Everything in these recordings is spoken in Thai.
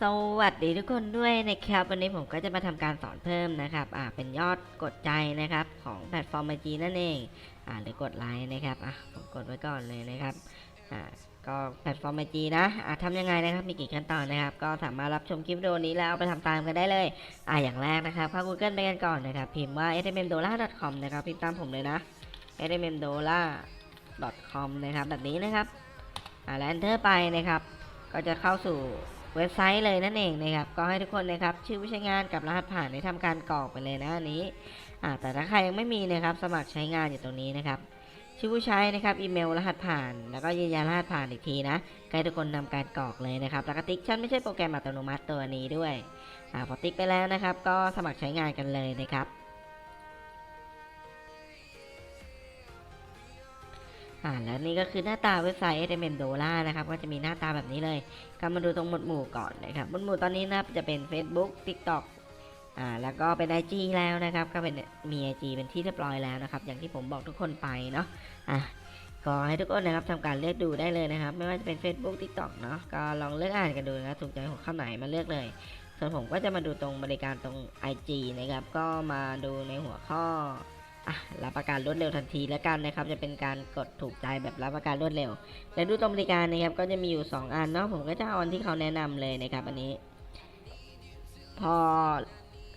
สวัสดีทุกคนด้วยนะครับ วันนี้ผมก็จะมาทำการสอนเพิ่มนะครับอ่าเป็นยอดกดใจนะครับของแพลตฟอร์ม IG นั่นเองอ่าหรือกดไลค์นะครับอะผมกดไว้ก่อนเลยนะครับอ่าก็แพลตฟอร์ม IG นะอ่าทำยังไงนะครับมีกี่ขั้นตอนนะครับ ก็สามารถรับชมคลิปวิดีโอนี้แล้วไปทำตามกันได้เลยอ่าอย่างแรกนะครับเข้า Google ไปกันก่อนนะครับ พิมพ์ว่า smdola.com นะครับพิมพ์ตามผมเลยนะ smdola.com นะครับแบบนี้นะครับอ่าแล้ว enter ไปนะครับ ก็จะเข้าสู่ เว็บไซต์เลยนั่นเองนะครับ ก็ให้ทุกคนนะครับ ชื่อผู้ใช้งานกับรหัสผ่านได้ทำการกรอกไปเลยนะอันนี้อ่าแต่ถ้าใครยังไม่มีนะครับ สมัครใช้งานอยู่ตรงนี้นะครับ ชื่อผู้ใช้นะครับอีเมลรหัสผ่าน แล้วก็ยืนยันรหัสผ่านอีกทีนะให้ทุกคนทำการกรอกเลยนะครับแล้วก็ติ๊กฉันไม่ใช่โปรแกรมอัตโนมัติตัวนี้ด้วยอ่าพอติ๊กไปแล้วนะครับ ก็สมัครใช้งานกันเลยนะครับ อ่าแล้วนี่ก็คือหน้าตาเว็บไซต์ s m m d o l a นะครับก็จะมีหน้าตาแบบนี้เลยก็มาดูตรงหมวดหมู่ก่อนนะครับหมวดหมู่ตอนนี้นะครับจะเป็น Facebook TikTok อ่าแล้วก็เป็น IG แล้วนะครับก็เป็นมี IG เป็นที่เรียบร้อยแล้วนะครับอย่างที่ผมบอกทุกคนไปเนาะอะก็ให้ทุกคนนะครับทำการเลือกดูได้เลยนะครับ ไม่ว่าจะเป็น Facebook TikTok เนาะก็ลองเลือกอ่านกันดูนะครับถูกใจหัวข้อไหนมาเลือกเลย ส่วนผมก็จะมาดูตรงบริการตรง IG นะครับก็มาดูในหัวข้อ รับประกันรวดเร็วทันทีแล้วกันนะครับ จะเป็นการกดถูกใจแบบรับประกันรวดเร็ว และดูตรงบริการนะครับก็จะมีอยู่ 2 อันเนาะผมก็จะเอาอันที่เขาแนะนำเลยนะครับอันนี้ พอ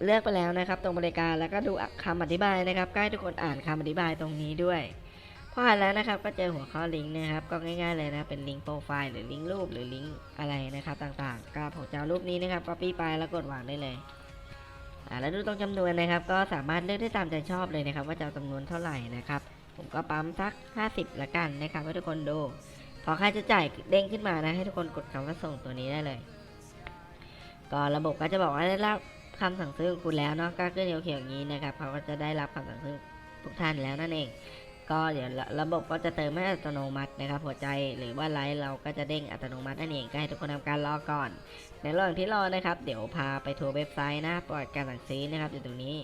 เลือกไปแล้วนะครับตรงบริการแล้วก็ดูคำอธิบายนะครับใก็ให้ทุกคนอ่านคำอธิบายตรงนี้ด้วยพออ่านแล้วนะครับก็เจอหัวข้อลิงก์นะครับ ก็ง่ายๆเลยนะเป็นลิงก์โปรไฟล์หรือลิงก์รูปหรือลิงก์อะไรนะครับต่างๆก็ผมจะเอารูปนี้นะครับ copy ไปแล้วกดวางได้เลย อ่าแล้วดูตรงจำนวนนะครับ ก็สามารถเลือกได้ตามใจชอบเลยนะครับ ว่าจะเอาจำนวนเท่าไหร่นะครับ ผมก็ปั๊มสัก 50ละกันนะครับให้ทุกคนดู พอค่าใช้จ่ายเด้งขึ้นมานะให้ทุกคนกดคำว่าส่งตัวนี้ได้เลย ก็ระบบก็จะบอกว่าได้รับคำสั่งซื้อของคุณแล้วเนาะก็ขึ้นเขียวๆอย่างนี้นะครับเขาก็จะได้รับคำสั่งซื้อทุกท่านแล้วนั่นเอง ก็เดี๋ยวระบบก็จะเติมให้อัตโนมัตินะครับ หัวใจหรือว่าไลท์เราก็จะเด้งอัตโนมัตินั่นเองก็ให้ทุกคนทำการรอก่อน ในระหว่างที่รอนะครับ เดี๋ยวพาไปทัวร์เว็บไซต์นะปล่อยการสั่งซื้อนะครับอยู่ตรงนี้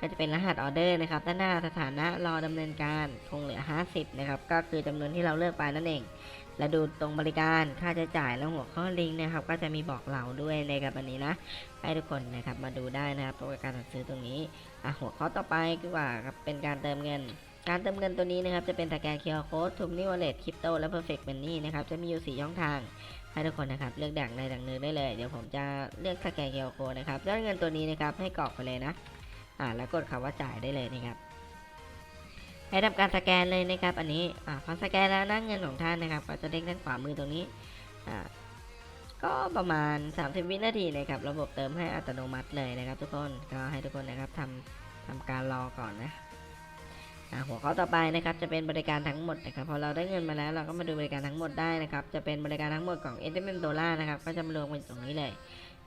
ก็จะเป็นรหัสออเดอร์นะครับ ด้านหน้าสถานะรอดำเนินการคงเหลือ 50 นะครับ ก็คือจำนวนที่เราเลือกไปนั่นเอง และดูตรงบริการค่าใช้จ่ายแล้วหัวข้อลิงก์นะครับ ก็จะมีบอกเราด้วยในะครับอันนี้นะให้ทุกคนนะครับมาดูได้นะครับโปรการสั่งซื้อตรงนี้อะหัวข้อต่อไปก็ว่าครับเป็นการเติมเงิน การเติมเงินตัวนี้นะครับจะเป็นสแกน QR Code ทูมนิวลเลตคริปโตและ Perfect Money นะครับจะมีอยู่ 4 ช่องทางให้ทุกคนนะครับเลือกดังใดดังหนึ่งได้เลย เดี๋ยวผมจะเลือกสแกน QR Code นะครับยอดเงินตัวนี้นะครับให้กรอกไปเลยนะอ่าแล้วกดคำว่าจ่ายได้เลยนะครับให้ทำการสแกนเลยนะครับ อันนี้อ่าพอสแกนแล้วนะเงินของท่านนะครับ ก็จะเด้งด้านขวามือตรงนี้อ่าก็ประมาณ 30 วินาทีนะครับระบบเติมให้อัตโนมัติเลยนะครับ ทุกคนก็ให้ทุกคนนะครับทำทำการรอก่อนนะ หัวข้อต่อไปนะครับจะเป็นบริการทั้งหมดนะครับพอเราได้เงินมาแล้วเราก็มาดูบริการทั้งหมดได้นะครับจะเป็นบริการทั้งหมดของ e t h e r e u m d o l a r นะครับก็จะมารวมกันตรงนี้เลย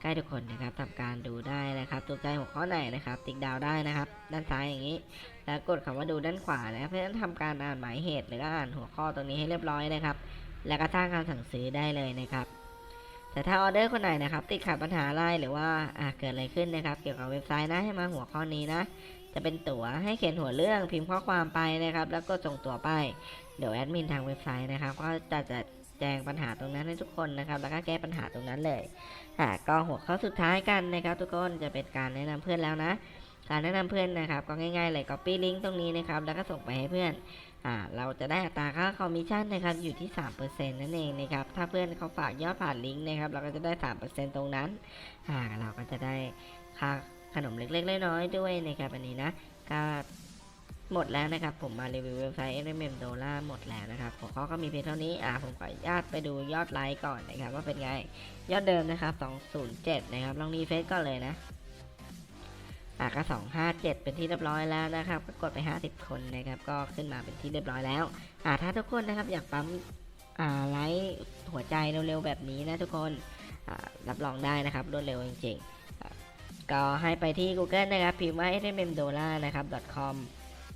ใกล้ทุกคนนะครับทำการดูได้นะครับถูกใจหัวข้อไหนนะครับ ติ๊กดาวได้นะครับ ด้านซ้ายอย่างนี้ แล้วกดคำว่าดูด้านขวานะครับเพื่อทำการอ่านหมายเหตุ หรือก็อ่านหัวข้อตรงนี้ให้เรียบร้อยนะครับ แล้วก็สร้างการสั่งซื้อได้เลยนะครับแต่ถ้าออเดอร์คนไหนนะครับติดขัดปัญหาอะไรหรือว่าเกิดอะไรขึ้นนะครับ เกี่ยวกับเว็บไซต์นะให้มาหัวข้อนี้นะ จะเป็นตั๋วให้เขียนหัวเรื่องพิมพ์ข้อความไปนะครับ แล้วก็ส่งตั๋วไป เดี๋ยวแอดมินทางเว็บไซต์นะครับ ก็จะจะแจ้งปัญหาตรงนั้นให้ทุกคนนะครับ แล้วก็แก้ปัญหาตรงนั้นเลยอะก็หัวข้อสุดท้ายกันนะครับ ทุกคนจะเป็นการแนะนำเพื่อนแล้วนะ การแนะนำเพื่อนนะครับ ก็ง่ายๆเลย copy link ตรงนี้นะครับ แล้วก็ส่งไปให้เพื่อนอ่าเราจะได้อัตราค่าคอมมิชชั่นนะครับอยู่ที่ 3%นั่นเองนะครับ ถ้าเพื่อนเขาฝากยอดผ่านลิงก์นะครับ เราก็จะได้ 3%ตรงนั้นอ่าเราก็จะได้ค่า ขนมเล็กๆน้อยๆด้วยนะครับอันนี้นะก็หมดแล้วนะครับ ผมมารีวิวเว็บไซต์ NMM Dollar หมดแล้วนะครับหัวข้อก็มีเพียงเท่านี้อ่าผมขออนุญาตไปดูยอดไลค์ก่อนนะครับ ว่าเป็นไงยอดเดิมนะครับ 207 นะครับ ลองรีเฟซก่อนเลยนะอะก็257 เป็นที่เรียบร้อยแล้วนะครับ ก็กดไป 50 คนนะครับ ก็ขึ้นมาเป็นที่เรียบร้อยแล้วอ่าถ้าทุกคนนะครับอยากปั๊มอ่าไลค์หัวใจเร็วๆแบบนี้นะทุกคนอ่ารับรองได้นะครับรวดเร็วจริงๆ ก็ให้ไปที่ Google นะครับ พิมพ์ว่า smmdola นะครับ .com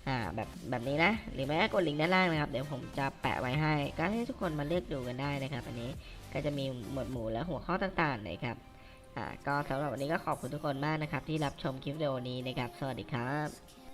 อ่าแบบแบบนี้นะ หรือไม่ก็กดลิงก์ด้านล่างนะครับ เดี๋ยวผมจะแปะไว้ให้ ก็ให้ทุกคนมาเลือกดูกันได้นะครับ อันนี้ก็จะมีหมวดหมู่และหัวข้อต่างๆนะครับอ่าก็สำหรับวันนี้ก็ขอบคุณทุกคนมากนะครับ ที่รับชมคลิปวิดีโอนี้นะครับ สวัสดีครับ